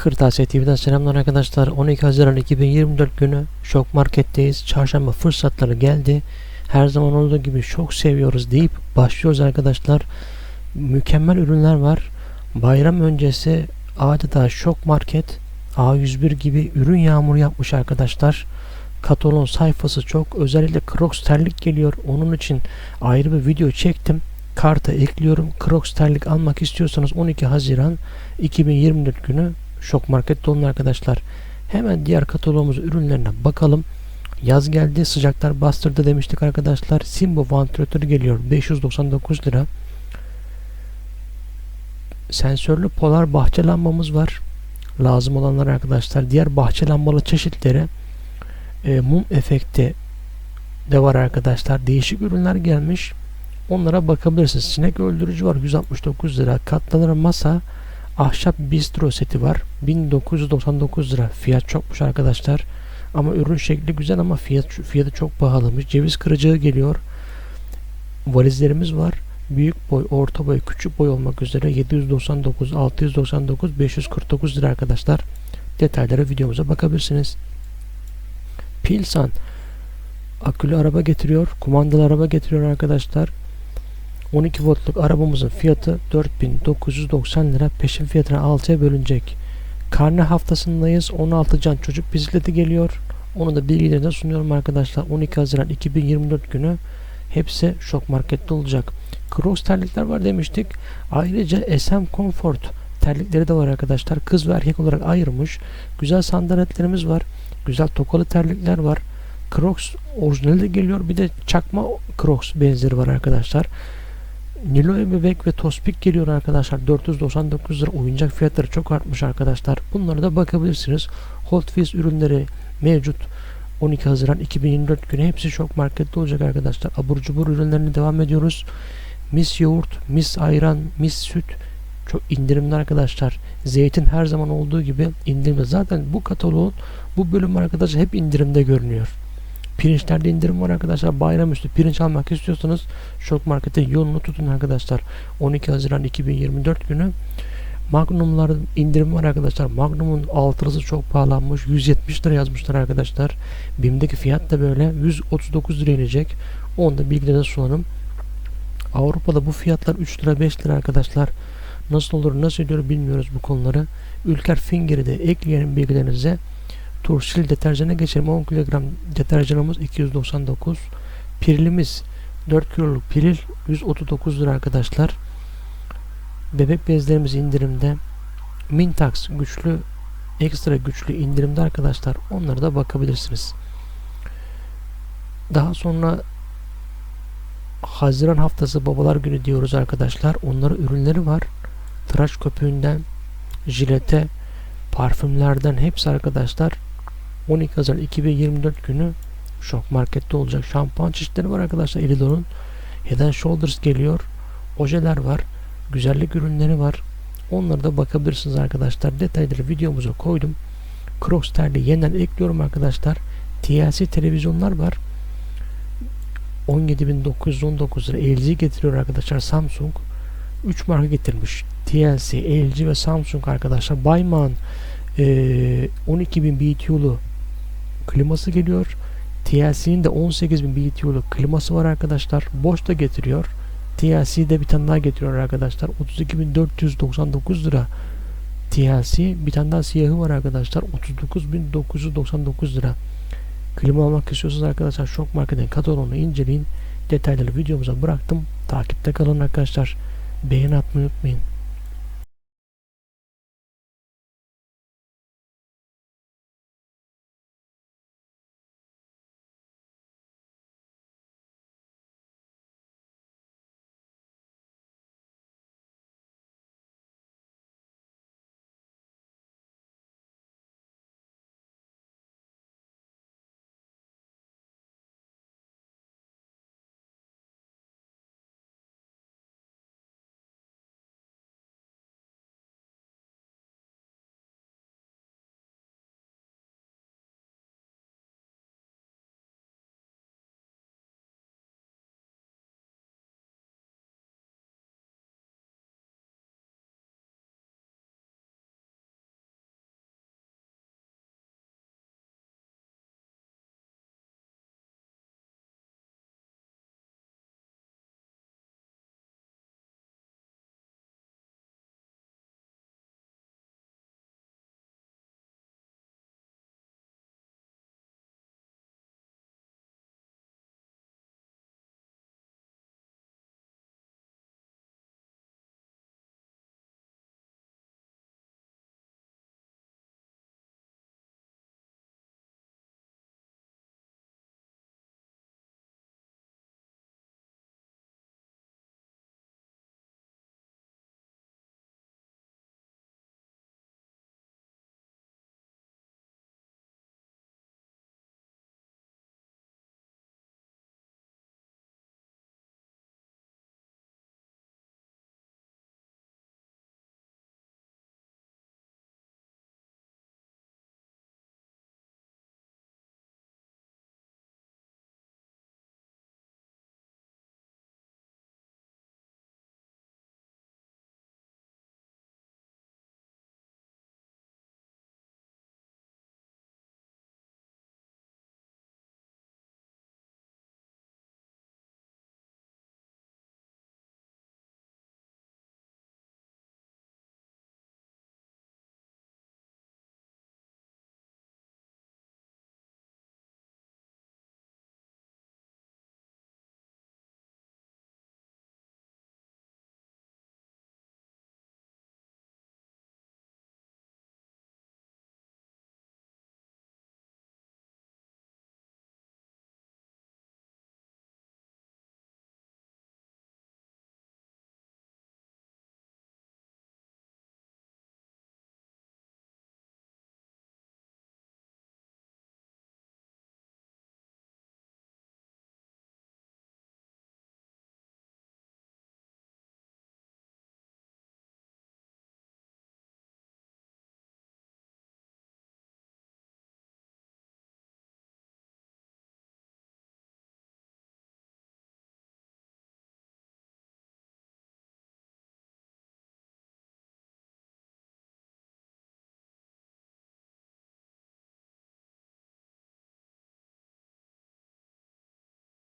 Kırtasiye TV'den selamlar arkadaşlar. 12 Haziran 2024 günü Şok Market'teyiz. Çarşamba fırsatları geldi. Her zaman olduğu gibi çok seviyoruz deyip başlıyoruz arkadaşlar. Mükemmel ürünler var. Bayram öncesi adeta Şok Market A101 gibi ürün yağmuru yapmış arkadaşlar. Katalon sayfası çok. Özellikle Crocs terlik geliyor. Onun için ayrı bir video çektim. Karta ekliyorum. Crocs terlik almak istiyorsanız 12 Haziran 2024 günü Şok Market'te olun arkadaşlar. Hemen diğer kataloğumuz ürünlerine bakalım. Yaz geldi sıcaklar bastırdı demiştik arkadaşlar. Simbo vantilatörü geliyor 599 lira. Sensörlü polar bahçe lambamız var. Lazım olanlar arkadaşlar. Diğer bahçe lambalı çeşitleri e, mum efekti de var arkadaşlar. Değişik ürünler gelmiş. Onlara bakabilirsiniz. Sinek öldürücü var 169 lira. Katlanır masa ahşap bistro seti var. 1999 lira. Fiyat çokmuş arkadaşlar. Ama ürün şekli güzel ama fiyat fiyatı çok pahalımış. Ceviz kırıcığı geliyor. Valizlerimiz var. Büyük boy, orta boy, küçük boy olmak üzere 799, 699, 549 lira arkadaşlar. Detaylara videomuza bakabilirsiniz. Pilsan akülü araba getiriyor. Kumandalı araba getiriyor arkadaşlar. 12 voltluk arabamızın fiyatı 4990 lira. Peşin fiyatına 6'ya bölünecek. Karne haftasındayız. 16 can çocuk bisikleti geliyor. Onu da bilgilerine sunuyorum arkadaşlar. 12 Haziran 2024 günü hepsi şok markette olacak. Crocs terlikler var demiştik. Ayrıca SM Comfort terlikleri de var arkadaşlar. Kız ve erkek olarak ayırmış. Güzel sandaletlerimiz var. Güzel tokalı terlikler var. Crocs orijinali de geliyor. Bir de çakma Crocs benzeri var arkadaşlar. Nilo'ya bebek ve Tospik geliyor arkadaşlar. 499 lira oyuncak fiyatları çok artmış arkadaşlar. Bunlara da bakabilirsiniz. Hot Wheels ürünleri mevcut. 12 Haziran 2024 günü hepsi şok markette olacak arkadaşlar. Abur cubur ürünlerine devam ediyoruz. Mis yoğurt, mis ayran, mis süt çok indirimli arkadaşlar. Zeytin her zaman olduğu gibi indirimli. Zaten bu kataloğun bu bölüm arkadaşlar hep indirimde görünüyor. Pirinçlerde indirim var arkadaşlar. Bayramüstü pirinç almak istiyorsanız Şok Market'e yolunu tutun arkadaşlar. 12 Haziran 2024 günü Magnumlar indirim var arkadaşlar. Magnum'un altılısı çok pahalanmış. 170 lira yazmışlar arkadaşlar. BİM'deki fiyat da böyle 139 lira inecek. Onu da bilgilerine sunalım. Avrupa'da bu fiyatlar 3 lira 5 lira arkadaşlar. Nasıl olur nasıl ediyor bilmiyoruz bu konuları. Ülker Finger'i de ekleyelim bilgilerinize. Turşil deterjana geçelim. 10 kilogram deterjanımız 299. Pirilimiz 4 kiloluk piril 139 lira arkadaşlar. Bebek bezlerimiz indirimde. Mintax güçlü ekstra güçlü indirimde arkadaşlar. Onlara da bakabilirsiniz. Daha sonra Haziran haftası babalar günü diyoruz arkadaşlar. Onların ürünleri var. Tıraş köpüğünden jilete parfümlerden hepsi arkadaşlar 12 Haziran 2024 günü Şok Market'te olacak. Şampuan çeşitleri var arkadaşlar. Elidor'un Head Shoulders geliyor. Ojeler var. Güzellik ürünleri var. Onlara da bakabilirsiniz arkadaşlar. Detayları videomuza koydum. Crocs terliği yeniden ekliyorum arkadaşlar. TLC televizyonlar var. 17.919 lira LG getiriyor arkadaşlar Samsung. 3 marka getirmiş. TLC, LG ve Samsung arkadaşlar. Bayman e, 12.000 BTU'lu kliması geliyor. TLC'nin de 18.000 BTU'lu kliması var arkadaşlar. Boş da getiriyor. TLC'de bir tane daha getiriyor arkadaşlar. 32.499 lira TLC. Bir tane daha siyahı var arkadaşlar. 39.999 lira. Klima almak istiyorsanız arkadaşlar Şok Market'in kataloğunu inceleyin. Detayları videomuza bıraktım. Takipte kalın arkadaşlar. Beğeni atmayı unutmayın.